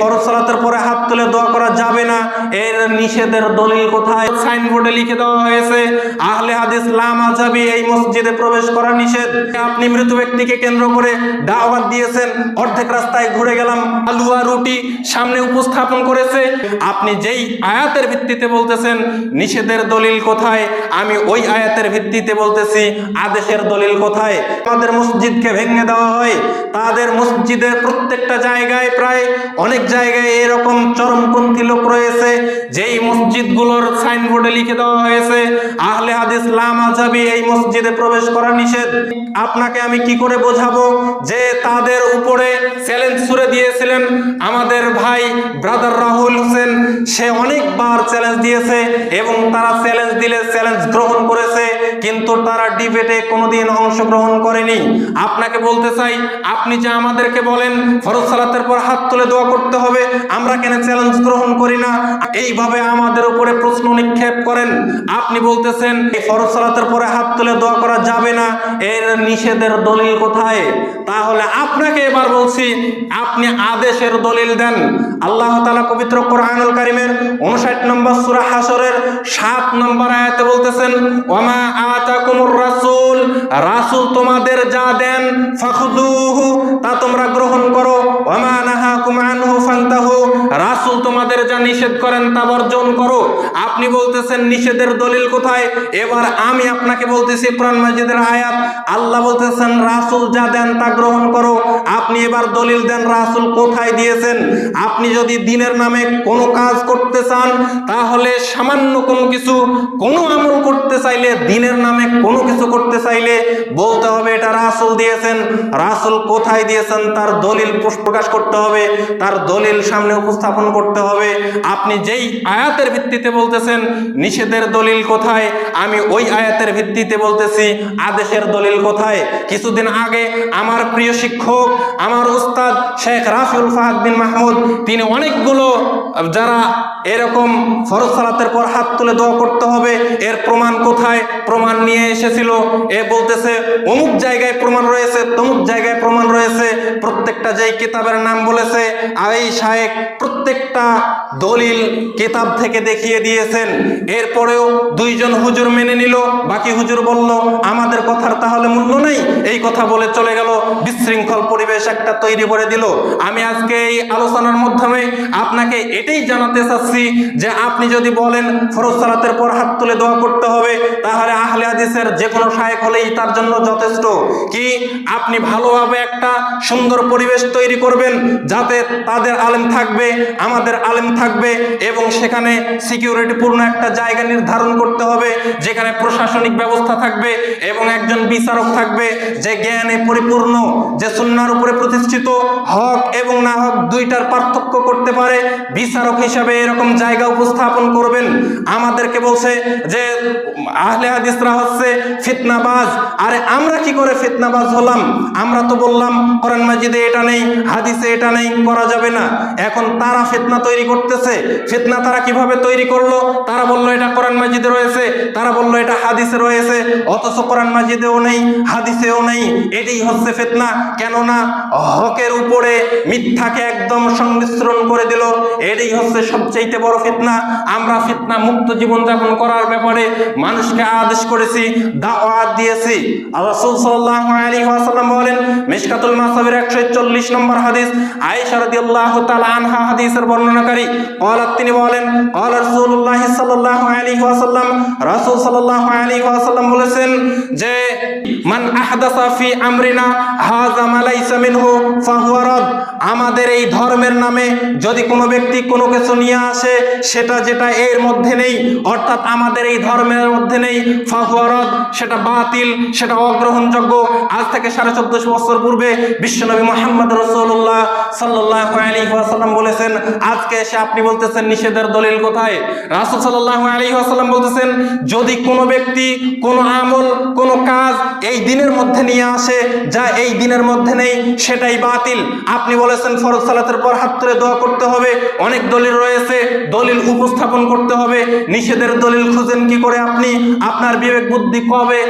ফরজ সালাতের পরে হাত তুলে দোয়া করা যাবে না। এর নিষেধের দলিল কোথায়? সাইনবোর্ডে লিখে দেওয়া হয়েছে, আহলে হাদিস লা মাযহাবি, এই মসজিদে প্রবেশ করা নিষেধ। আপনি মৃত ব্যক্তিকে কেন্দ্র করে দাওয়াত দিয়েছেন, অর্ধেক রাস্তায় ঘুরে গেলাম আলুয়া রুটি সামনে উপস্থাপন করেছে। আপনি যেই আয়াতের ভিত্তিতে বলতেছেন, নিষেধের দলিল কোথায়? আমি ওই আয়াতের ভিত্তিতে বলতেছি, আদেশের দলিল কোথায়? আমাদের মসজিদকে ভেঙে দেওয়া হয়। তাদের মসজিদের প্রত্যেকটা জায়গায় প্রায় অনেক জায়গায় এরকম চরমপন্থী লোক রয়েছে, যেই মসজিদগুলোর সাইনবোর্ডে লিখে দেওয়া হয়েছে, আহলে হাদিস লা মাযহাবি এই মসজিদে প্রবেশ করা নিষেধ। আপনাকে আমি কি করে বোঝাবো যে তাদের উপরে চ্যালেঞ্জ ছুড়ে দিয়েছিলেন আমাদের ভাই ব্রাদার হোসেন সে অনেকবার চ্যালেঞ্জ দিয়েছে এবং তারা চ্যালেঞ্জ দিলে চ্যালেঞ্জ গ্রহণ করেছে, কিন্তু তারা ডিবেটে কোনোদিন অংশগ্রহণ করেনি। আপনাকে বলতে চাই, আপনি যে আমাদেরকে বলেন, ফরজ সালাতের পর হাত তুলে দোয়া করতে হবে, আমরা কেন চ্যালেঞ্জ গ্রহণ করি না? এইভাবে আমাদের উপরে প্রশ্ন নিক্ষেপ করেন। আপনি বলতেছেন, এই ফরজ সালাতের পরে হাত তুলে দোয়া করা যাবে না। এর নিষেধের দলিল কোথায়? তাহলে আপনাকে এবার বলছি, আপনি আদেশের দলিল দেন। আল্লাহ তাআলা পবিত্র কোরআনুল কারিমের 59 নম্বর সূরা হাসরের 7 নম্বর আয়াতে বলতেছেন ওয়ামা আতাকুমুর রাসূল রাসূল তোমাদের যা দেন, ফাখুযুহু, তা তোমরা গ্রহণ করো। ওয়ামা নাহাকুম আনহু, ফান্তাহু, রাসূল তোমাদের যা নিষেধ করেন, তা বর্জন করো। আপনি বলতেছেন, নিষেধের দলিল কোথায়? এবার আমি আপনাকে বলতেছি, কোরআন মাজিদের আয়াত আল্লাহ বলতেছেন, রাসূল যা দেন তা গ্রহণ করো। আপনি এবার দলিল দেন, রাসূল কোথায় দিয়েছেন? আপনি যদি দিনের নামে কোনো কাজ করতে চান, তাহলে সামান্য কোনো কিছু, কোনো আমল করতে চাইলে, দিনের নামে কোনো কিছু করতে চাইলে বলতে হবে, এটা রাসূল দিয়েছেন। রাসূল কোথায় দিয়েছেন, তার দলিল প্রকাশ করতে হবে, তার দলিল সামনে উপস্থাপন করতে হবে। আপনি যেই আয়াতের ভিত্তিতে বলতেছেন, নিষেধের দলিল কোথায়? আমি ওই আয়াতের ভিত্তিতে বলতেছি, আদেশের দলিল কোথায়? কিছুদিন আগে আমার প্রিয় শিক্ষক, আমার উস্তাদ শেখ রাফিউল ফাহাদ বিন মাহমুদ, তিনি অনেকগুলো, যারা এরকম ফরজ সালাতের পর হাত তুলে দোয়া করতে হবে, এর প্রমাণ কোথায়? প্রমাণ নিয়ে এসেছিল। এ বলতেছে, অমুক জায়গায় প্রমাণ রয়েছে, তমুক জায়গায় প্রমাণ রয়েছে। প্রত্যেকটা যেই কিতাবের নাম বলেছে আর এই শায়েক প্রত্যেকটা দলিল কিতাব থেকে দেখিয়ে দিয়েছেন। এরপরেও দুইজন হুজুর মেনে নিল, বাকি হুজুর বলল কথার তাহলে মূল্য নেই। এই কথা বলে চলে গেল বিশৃঙ্খল পরিবেশ একটা তৈরি করে দিল। আমি আজকে এই আলোচনার মাধ্যমে আপনাকে এটাই জানাতে চাচ্ছি যে আপনি যদি বলেন, ফরজ সালাতের পর হাত তুলে দোয়া করতে হবে, তাহলে আহলে হাদিসের যে কোনো শায়েক হলেই তার জন্য যথেষ্ট। কি আপনি ভালোভাবে একটা সুন্দর পরিবেশ তৈরি করবেন যাতে তাদের আলেম থাকবে, আমাদের আলেম থাকবে, এবং সেখানে সিকিউরিটি পূর্ণ একটা জায়গা নির্ধারণ করতে হবে, যেখানে প্রশাসনিক ব্যবস্থা থাকবে, এবং একজন বিচারক থাকবে যে জ্ঞানে পরিপূর্ণ, যে সুন্নার উপরে প্রতিষ্ঠিত, হক এবং না হক দুইটার পার্থক্য করতে পারে। বিচারক হিসাবে এরকম জায়গা উপস্থাপন করবেন। আমাদেরকে বলছে যে, আহলে হাদিসরা হচ্ছে ফিতনাবাজ। আরে আমরা কি করে ফিতনাবাজ হলাম? আমরা তো বললাম, কোরআন মাজিদে এটা নেই, হাদিসে এটা নেই, করা যাবে না। এখন তারা ফিতনা তৈরি করতেছে। ফিতনা তারা কীভাবে তৈরি করল? তারা বলল, এটা কোরআন মাজিদে রয়েছে। তারা বলল, এটা হাদিসে রয়েছে। অথচ কোরআন মাজিদেও নেই হাদিসেও নেই এটাই হচ্ছে ফিতনা কেননা হকের উপরে মিথ্যাকে একদম সংমিশ্রণ করে দিল এটাই হচ্ছে সবচেয়ে বড় ফিতনা আমরা ফিতনা মুক্ত জীবনযাপন করার ব্যাপারে মানুষকে আদেশ করেছি দাওয়াত দিয়েছি রাসূল সাল্লাল্লাহু আলাইহি ওয়াসাল্লাম বলেন মিশকাতুল মাসাবির 140 নম্বর হাদিস আয়েশা রাদিয়াল্লাহু তাআলা আনহা হাদিসের বর্ণনাকারী قالت তিনি বলেন قال রাসূলুল্লাহ সাল্লাল্লাহু আলাইহি ওয়াসাল্লাম রাসূল সাল্লাল্লাহু আলাইহি ওয়াসাল্লাম বলেছেন যে মান আহদাসা ফি আমরিনা মিনহু, ফাহুয়া আমাদের এই ধর্মের নামে যদি কোনো ব্যক্তি কোনো কিছু নিয়ে আসে, সেটা যেটা এর মধ্যে নেই, অর্থাৎ আমাদের এই ধর্মের মধ্যে নেই, ফাহুয়া সেটা বাতিল, সেটা অগ্রহণযোগ্য। আজ থেকে সাড়ে চোদ্দশো বছর পূর্বে বিশ্বনবী মোহাম্মদ রসুল্লাহ সাল্লাহ আলী ওয়াসাল্লাম বলেছেন, আজকে এসে আপনি বলতেছেন, নিষেধের দলিল কোথায়? রাসুল সাল্লাহ আলী ওয়াসাল্লাম বলতেছেন, যদি কোনো ব্যক্তি কোনো আমল, কোনো কাজ এই দিনের মধ্যে নিয়ে আসে, যা এই দিনের মধ্যে নেই, সেটাই বাতিল। আপনি বলেছেন ফরজ সালাতের পর হাত তুলে দোয়া করতে হবে, অনেক দলিল রয়েছে, দলিল উপস্থাপন করতে হবে, নিষেধের দলিল খুঁজেন কি করে আপনি? আপনার বিবেক বুদ্ধি কবে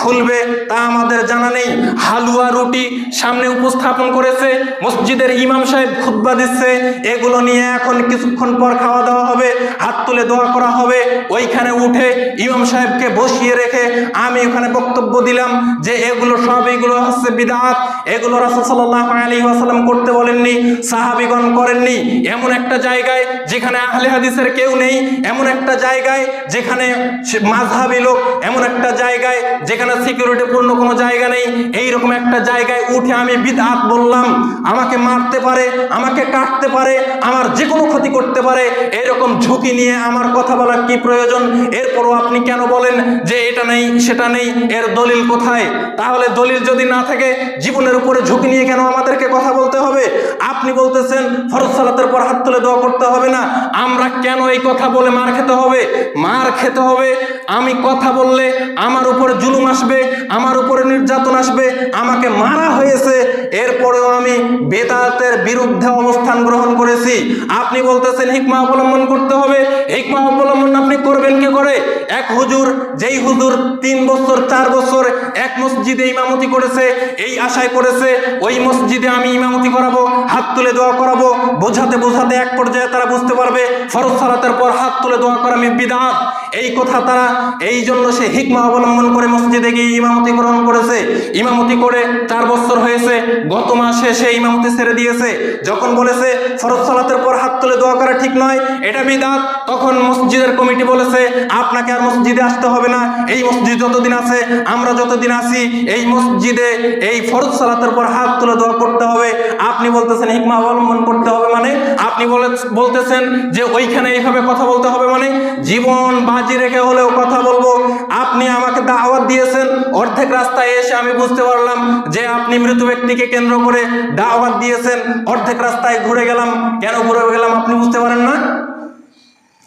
খুলবে তা আমাদের জানা নেই। হালুয়া রুটি সামনে উপস্থাপন করেছে, মসজিদের ইমাম সাহেব খুতবা দিচ্ছে, এগুলো নিয়ে এখন কিছুক্ষণ পর খাওয়া দাওয়া হবে, হাত তুলে দোয়া করা হবে, ওইখানে উঠে ইমাম সাহেবকে বসিয়ে রেখে আমি ওখানে বক্তব্য দিলাম যে এগুলো সব এগুলো হচ্ছে বিদাত। এগুলো রাসূল সাল্লাল্লাহু আলাইহি ওয়াসাল্লাম করতে বলেননি, সাহাবীগণ করেননি। এমন একটা জায়গায় যেখানে আহলে হাদিসের কেউ নেই, এমন একটা জায়গায় যেখানে সে মাযহাবী লোক, এমন একটা জায়গায় যেখানে সিকিউরিটি পূর্ণ কোনো জায়গা নেই। এইরকম একটা জায়গায় উঠে আমি বিদআত বললাম। আমাকে মারতে পারে, আমাকে কাটতে পারে, আমার যে কোনো ক্ষতি করতে পারে। এরকম ঝুঁকি নিয়ে আমার কথা বলার কি প্রয়োজন? এরপরও আপনি কেন বলেন যে এটা নেই, সেটা নেই? এর দলিল কোথায়? তাহলে দলিল যদি না থাকে, জীবনের উপরে ঝুঁকি নিয়ে কেন আমাদেরকে কথা বলতে হবে? আপনি বলতেছেন, ফরজ সালাতের পর হাত তুলে দোয়া করতে হবে না। আমরা কেন এই কথা বলে মার খেতে হবে? মার খেতে হবে। আমি কথা বললে আমার উপরে জুলুম আসবে, আমার উপরে নির্যাতন আসবে, আমাকে মারা হয়েছে। এরপরেও আমি বেদাতের বিরুদ্ধে অবস্থান গ্রহণ করেছি। আপনি বলতেছেন, হিকমা অবলম্বন করতে হবে। হিকমা অবলম্বন আপনি করবেন কি করে? এক হুজুর, যেই হুজুর তিন বছর, চার বছর এক মসজিদে ইমামতি করেছে, এই আশায় করেছে ওই মসজিদে আমি ইমামতি করাবো, হাত তুলে দোয়া করাবো, বোঝাতে বোঝাতে এক পর্যায়ে তারা বুঝতে পারবে, ফরজ সালাতের পর হাত তুলে দোয়া করা আমি বিদাত। এই কথা তারা এই জন্য সে হিকমা অবলম্বন করে মসজিদে গিয়ে ইমামতি গ্রহণ করেছে। ইমামতি করে চার বছর হয়েছে, গত মাসে সে ইমামতি ছেড়ে দিয়েছে। যখন বলেছে, ফরজ সালাতের পর হাত তুলে দোয়া করা ঠিক নয়, এটা বিদাত। তখন মসজিদের কমিটি বলেছে, আপনাকে আর মসজিদে আসতে হবে না। এই মসজিদ যতদিন আছে, আমরা যতদিন আছি, এই মসজিদে এই ফরজ সালাতের পর হাত তুলে দোয়া করতে হবে। আপনি বলতেছেন, হিকমা অবলম্বন করতে হবে মানে? আপনি বলে, বলতেছেন যে ওইখানে এইভাবে কথা বলতে হবে মানে? জীবন বাজি রেখে হলেও কথা বলব। আপনি আমাকে দাওয়াত দিয়েছেন, অর্ধেক রাস্তায় এসে আমি বুঝতে পারলাম যে আপনি মৃত ব্যক্তিকে কেন্দ্র করে দাওয়াত দিয়েছেন, অর্ধেক রাস্তায় ঘুরে গেলাম। কেন ঘুরে গেলাম আপনি বুঝতে পারেন না?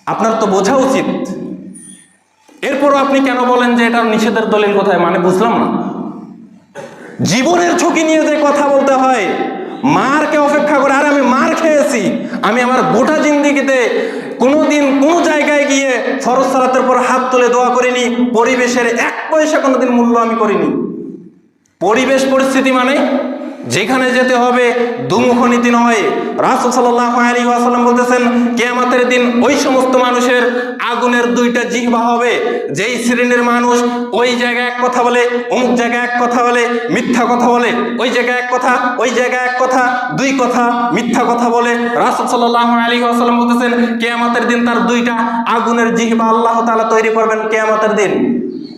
আপনার তো বোঝা উচিত। এরপরও আপনি কেন বলেন যে এটা নিষেধের দলিল কোথায়? মানে বুঝলাম না। জীবনের ঝুঁকি নিয়ে যে কথা বলতে হয় মারকে অপেক্ষা করে? আর আমি মার খেয়েছি। আমি আমার গোটা জিন্দিগিতে কোনোদিন কোনো জায়গায় গিয়ে ফরজ সালাতের পর হাত তুলে দোয়া করিনি, পরিবেশের এক পয়সা কোনোদিন মূল্য আমি করিনি। পরিবেশ পরিস্থিতি মানে যেখানে যেতে হবে, দুমুখ নীতি নয়। রাসুল সাল্লাহ বলতেছেন, কেয়ামাতের দিন ওই সমস্ত মানুষের আগুনের দুইটা জিহ্বা হবে। যেই শ্রেণির মানুষ ওই জায়গায় এক কথা বলে, অমুক জায়গায় এক কথা বলে, মিথ্যা কথা বলে, ওই জায়গায় এক কথা, ওই জায়গায় এক কথা, দুই কথা, মিথ্যা কথা বলে। রাসুল সাল্লাহ আলী ওয়াসাল্লাম বলতেছেন, কেয়ামাতের দিন তার দুইটা আগুনের জিহ্বা আল্লাহ তাআলা তৈরি করবেন কেয়ামাতের দিন।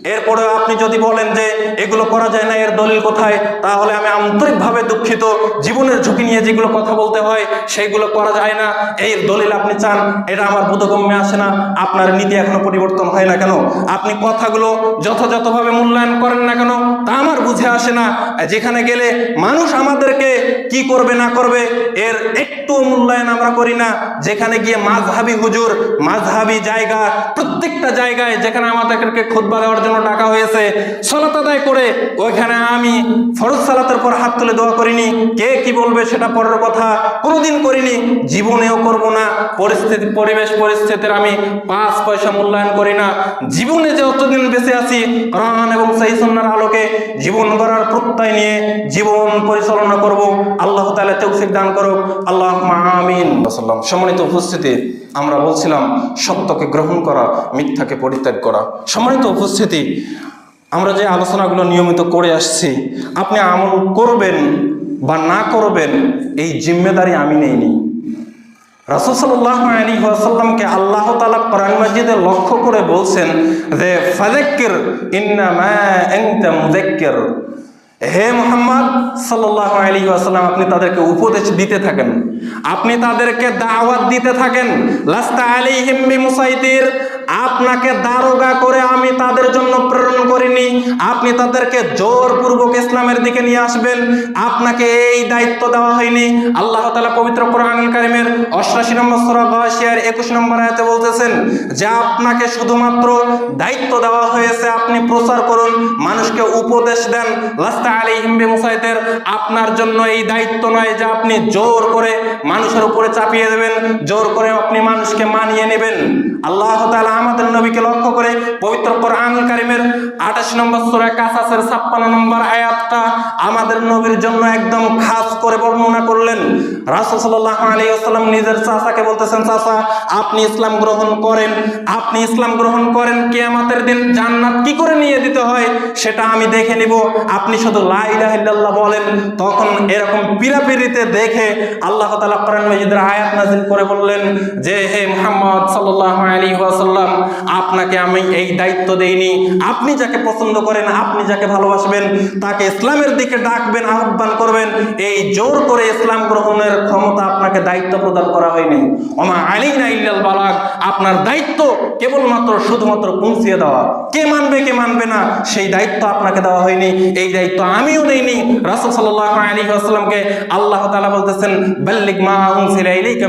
এরপরে আপনি যদি বলেন যে এগুলো করা যায় না, এর দলিল কোথায়? তাহলে আমি আন্তরিকভাবে দুঃখিত। জীবনের ঝুঁকি নিয়ে যেগুলো কথা বলতে হয়, সেইগুলো করা যায় না। এই দলিল আপনি চান, এটা আমার বোধগম্যে আসে না। আপনার নীতি এখনও পরিবর্তন হয় না কেন? আপনি কথাগুলো যথাযথভাবে মূল্যায়ন করেন না কেন? তা আমার বুঝে আসে না। যেখানে গেলে মানুষ আমাদেরকে কি করবে, না করবে, এর একটু মূল্যায়ন আমরা করি না। যেখানে গিয়ে মাঝহাবি হুজুর, মাঝহাবি জায়গা, প্রত্যেকটা জায়গায় যেখানে আমাদেরকে খুতবা দেওয়ার জন্য টাকা হয়েছে। সলাত আদায় করে ওইখানে আমি ফরজ সালাতের পর হাত তুলে দোয়া করিনি। কে কি বলবে সেটা পরের কথা কোনোদিন করিনি। জীবনেও করব না। পরিস্থিতি, পরিবেশ পরিস্থিতির আমি পাঁচ পয়সা মূল্যায়ন করি না। জীবনে যে অতদিন বেঁচে আছি, কোরআন এবং সেই সন্ন্যার আলোকে জীবন গড়ার প্রত্যয় নিয়ে জীবন পরিচালনা করব। আল্লাহ তাআলা তৌফিক দান করুক। আল্লাহ আমিন। সম্মানিত উপস্থিতি, আমরা বলছিলাম সত্যকে গ্রহণ করা, মিথ্যাকে পরিত্যাগ করা। সম্মানিত উপস্থিতি আমরা যে আলোচনাগুলো নিয়মিত করে আসছি, আপনি আমল করবেন বা না করবেন, এই জিম্মেদারি আমি নেইনি। রাসুসাল্লাহ আলী ওয়াসাল্লামকে আল্লাহ তালা কোরআন মাজিদে লক্ষ্য করে বলছেন যে ফাজাক্কির ইন্নামা এনতা মুজাক্কির হে মোহাম্মদ সাল্লাহ আলী আসাল্লাম আপনি তাদেরকে উপদেশ দিতে থাকেন। আপনি তাদেরকে দাওয়াত দিতে থাকেন। লাস্তা আলী হিম্বি মুসাইতির আপনাকে দারোগা করে আমি তাদের জন্য প্রেরণ করিনি। আপনি তাদেরকে জোরপূর্বক ইসলামের দিকে নিয়ে আসবেন। আপনাকে এই দায়িত্ব দেওয়া হয়নি। আল্লাহ তালা পবিত্র কোরআন কারিমের অষ্টাশি নম্বর সুরা গাশিয়ার একুশ নম্বর আয়াতে বলতেছেন, যে আপনাকে শুধুমাত্র দায়িত্ব দেওয়া হয়েছে, আপনি প্রচার করুন, মানুষকে উপদেশ দেন। লাস্তা আলী হিম্বে মুসাইদের আপনার জন্য এই দায়িত্ব নয় যে আপনি জোর করে মানুষের উপরে চাপিয়ে দেবেন, জোর করে আপনি মানুষকে মানিয়ে নেবেন। আল্লাহ তাআলা আমাদের নবীকে লক্ষ্য করে পবিত্র কোরআন কারিমের আঠাশ নম্বর সূরা কাসাসের ছাপ্পান্ন নম্বর আয়াতটা আমাদের নবীর জন্য একদম খাস করে বর্ণনা করলেন। রাসূল সাল্লাল্লাহু আলাইহি ওয়াসাল্লাম নিজের চাচাকে বলতেছেন, চাচা, আপনি ইসলাম গ্রহণ করেন, আপনি ইসলাম গ্রহণ করেন, কিয়ামতের দিন জান্নাত কি করে নিয়ে দিতে হয় সেটা আমি দেখে নিব। আপনি শুধু লা ইলাহা বলেন, তখন এরকম পিরাপিরিতে দেখে আল্লাহ তাআলা কোরআন মাজিদের আয়াত নাযিল করে বললেন যে, হে মুহাম্মদ সাল্লাল্লাহু আলাইহি ওয়াসাল্লাম আপনাকে আমি এই দায়িত্ব দেইনি। আপনি যাকে পছন্দ করেন, আপনি যাকে ভালোবাসবেন, তাকে ইসলামের দিকে ডাকবেন, আহ্বান করবেন, এই জোর করে ইসলাম গ্রহণের ক্ষমতা আপনাকে দায়িত্ব প্রদান করা হয়নি। ওমা আলাইনা ইল্লাল বালাগ। আপনার দায়িত্ব কেবলমাত্র শুধুমাত্র পৌঁছিয়ে দেওয়া। কে মানবে কে মানবে না, সেই দায়িত্ব আপনাকে দেওয়া হয়নি। এই দায়িত্ব আমিও নেইনি রাসূল আলাইহি ওয়াসাল্লামকে আল্লাহ তাআলা বলতেছেন, বাল্লিগ মা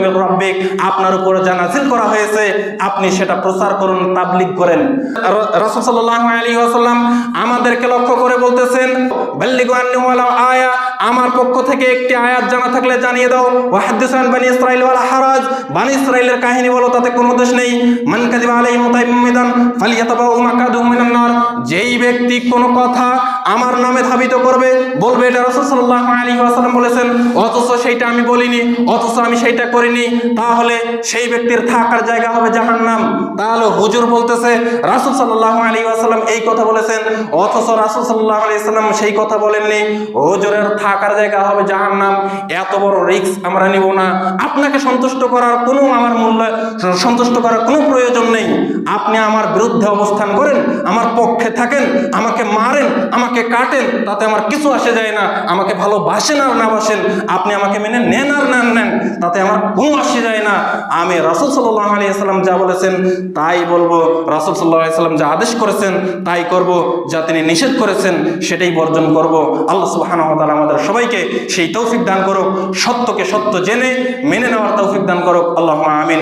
মির রাব্বিক। আপনার উপর যা নাযিল করা হয়েছে, আপনি সেটা প্রচার করুন, তাবলীগ করেন। রাসূল সাল্লাল্লাহু আলাইহি ওয়াসাল্লাম আমাদেরকে লক্ষ্য করে বলতেছেন ওয়ালাউ আয়া। আমার পক্ষ থেকে একটি আয়াত জানা থাকলে জানিয়ে দাও। ওয়াহাদ্দিসান বানি ইসরাইল ওয়ালা হারাজ। বানি ইসরাইলের কাহিনী বলো, তাতে কোনো দোষ নেই। মান কাযিবা আলাইহি মুতাইম্মিদান ফালিয়াতাবাউ মাকাদুহু মিনান নার। যেই ব্যক্তি কোনো কথা আমার নামে ধাবিত করবে, বলবে এটা রাসূল সাল্লাল্লাহু আলাইহি ওয়াসাল্লাম বলেছেন, অথচ সেইটা আমি বলিনি, অথচ আমি সেইটা করিনি, তাহলে সেই ব্যক্তির থাকার জায়গা হবে জাহান্নাম। তাহলে হুজুর বলতেছে, রাসূল সাল্লাল্লাহু আলাইহি ওয়াসাল্লাম এই কথা বলেছেন, অথচ রাসূল সাল্লাল্লাহু আলাইহি ওয়াসাল্লাম সেই কথা বলেননি। হুজুরের থাকার জায়গা হবে যাহার নাম এত বড় রিস্ক আমরা নিব না। আপনাকে সন্তুষ্ট করার কোনো আমার মূল্য, সন্তুষ্ট করার কোনো প্রয়োজন নেই। আপনি আমার বিরুদ্ধে অবস্থান করেন, আমার পক্ষে থাকেন, আমাকে মারেন, আমাকে কাটেন, তাতে আমার কিছু আসে যায় না। আমাকে ভালোবাসেন আর না বাসেন, আপনি আমাকে মেনে নেন আর না নেন, তাতে আমার কোনো আসে যায় না। আমি রাসুল সাল্লাহ আলী সাল্লাম যা বলেছেন, তাই বলব। রাসুল সাল্লাহ সাল্লাম যা আদেশ করেছেন, তাই করব। যা তিনি নিষেধ করেছেন, সেটাই বর্জন করব। আল্লাহ সুবহানাহু ওয়া আমাদের সবাইকে সেই তৌফিক দান করো সত্যকে সত্য জেনে, মেনে নেওয়ার তৌফিক দান করো আল্লাহ আমিন।